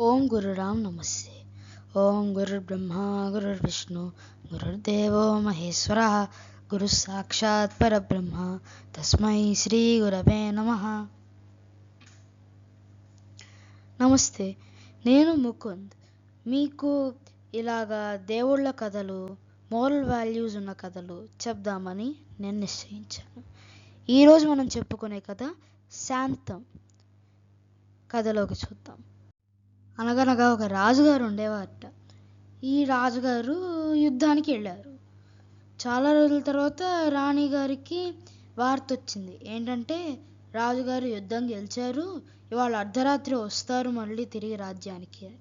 ఓం గురురామ్ నమస్తే. ఓం గురుర్బ్రహ్మ గురుర్విష్ణు గురుర్దేవో మహేశ్వర గురు సాక్షాత్ పరబ్రహ్మ తస్మై శ్రీ గురవే నమ. నమస్తే నేను ముకుంద్. మీకు ఇలాగా దేవుళ్ళ కథలు మోరల్ వాల్యూస్ ఉన్న కథలు చెప్దామని నేను నిశ్చయించాను. ఈరోజు మనం చెప్పుకునే కథ శాంతం. కథలోకి చూద్దాం. అనగనగా ఒక రాజుగారు ఉండేవారట. ఈ రాజుగారు యుద్ధానికి వెళ్ళారు. చాలా రోజుల తర్వాత రాణి గారికి వార్త వచ్చింది ఏంటంటే రాజుగారు యుద్ధం గెలిచారు ఇవాళ అర్ధరాత్రి వస్తారు మళ్ళీ తిరిగి రాజ్యానికి అని.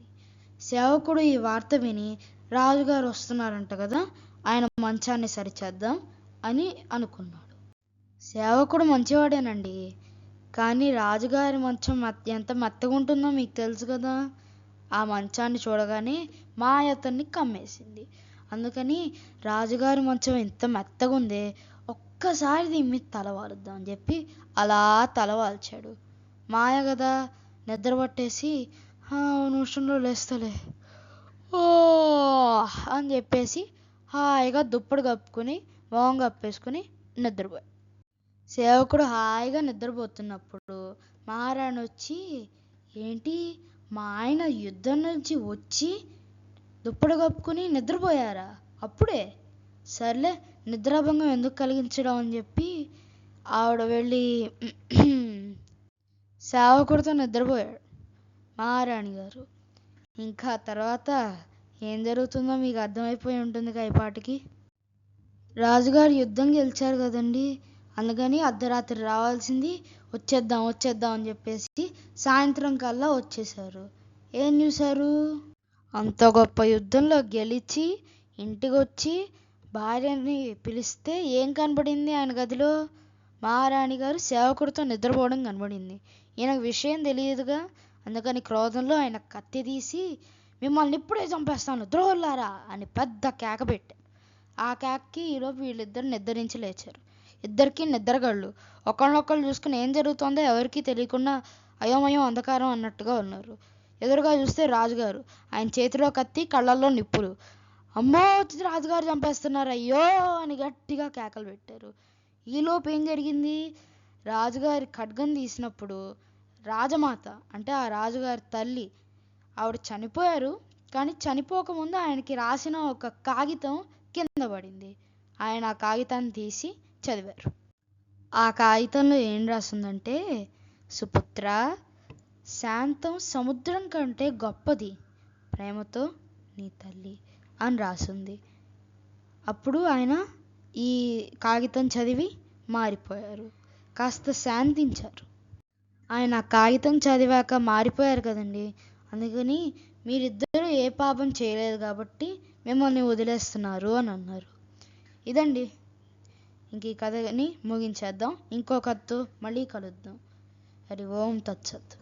సేవకుడు ఈ వార్త విని రాజుగారు వస్తున్నారంట కదా ఆయన మంచాన్ని సరిచేద్దాం అని అనుకున్నాడు. సేవకుడు మంచివాడేనండి కానీ రాజుగారి మంచం ఎంత మెత్తగా ఉంటుందో మీకు తెలుసు కదా. ఆ మంచాన్ని చూడగానే మా అతన్ని కమ్మేసింది. అందుకని రాజుగారి మంచం ఎంత మెత్తగా ఉందే ఒక్కసారి దీని మీద తల వాలుద్దాం అని చెప్పి అలా తల వాల్చాడు మాయ కదా నిద్ర పట్టేసి నిమిషంలో లేస్తలే ఓ అని చెప్పేసి హాయిగా దుప్పటి కప్పుకొని మొహం కప్పేసుకుని నిద్రపోయాడు సేవకుడు హాయిగా నిద్రపోతున్నప్పుడు మహారాణి వచ్చి ఏంటి మా ఆయన యుద్ధం నుంచి వచ్చి దుప్పటి కప్పుకుని నిద్రపోయారా? అప్పుడే. సర్లే నిద్రాభంగం ఎందుకు కలిగించడం అని చెప్పి ఆవిడ వెళ్ళి సేవకుడితో నిద్రపోయాడు మహారాణి గారు. ఇంకా తర్వాత ఏం జరుగుతుందో మీకు అర్థమైపోయి ఉంటుంది కైపాటికి రాజుగారు యుద్ధం గెలిచారు కదండి అందుకని అర్ధరాత్రి రావాల్సింది వచ్చేద్దాం వచ్చేద్దాం అని చెప్పేసి సాయంత్రం కల్లా వచ్చేసారు ఏం చూశారు? అంత గొప్ప యుద్ధంలో గెలిచి ఇంటికి వచ్చి భార్యని పిలిస్తే ఏం కనబడింది ఆయన గదిలో? మహారాణి గారు సేవకుడితో నిద్రపోవడం కనబడింది. ఈయనకు విషయం తెలియదుగా. అందుకని క్రోధంలో ఆయన కత్తి తీసి మిమ్మల్ని ఇప్పుడే చంపేస్తాను ద్రోహులారా అని పెద్ద కేక పెట్టారు. ఆ కేకకి ఈలోపు వీళ్ళిద్దరు నిద్రించి లేచారు. ఇద్దరికి నిద్రగళ్ళు. ఒకళ్ళొకళ్ళు చూసుకుని ఏం జరుగుతుందో ఎవరికీ తెలియకుండా అయోమయం అంధకారం అన్నట్టుగా ఉన్నారు. ఎదురుగా చూస్తే రాజుగారు. ఆయన చేతిలో కత్తి కళ్ళల్లో నిప్పులు. అమ్మో రాజుగారు చంపేస్తున్నారు. అయ్యో అని గట్టిగా కేకలు పెట్టారు. ఈలోపు ఏం జరిగింది? రాజుగారి ఖడ్గం తీసినప్పుడు రాజమాత అంటే ఆ రాజుగారి తల్లి ఆవిడ చనిపోయారు. కానీ చనిపోకముందు ఆయనకి రాసిన ఒక కాగితం కింద పడింది. ఆయన ఆ కాగితాన్ని తీసి చదివారు. ఆ కాగితంలో ఏం రాసిందంటే సుపుత్ర శాంతం సముద్రం కంటే గొప్పది. ప్రేమతో నీ తల్లి అని రాసింది. అప్పుడు ఆయన ఈ కాగితం చదివి మారిపోయారు. కాస్త శాంతించారు. ఆయన కాగితం చదివాక మారిపోయారు కదండి. అందుకని మీరిద్దరూ ఏ పాపం చేయలేదు కాబట్టి మిమ్మల్ని వదిలేస్తున్నారు అని అన్నారు. ఇదండి. ఇంక ఈ కథని ముగించేద్దాం. ఇంకో కథతో మళ్ళీ కలుద్దాం. हरि ओम तत्सत।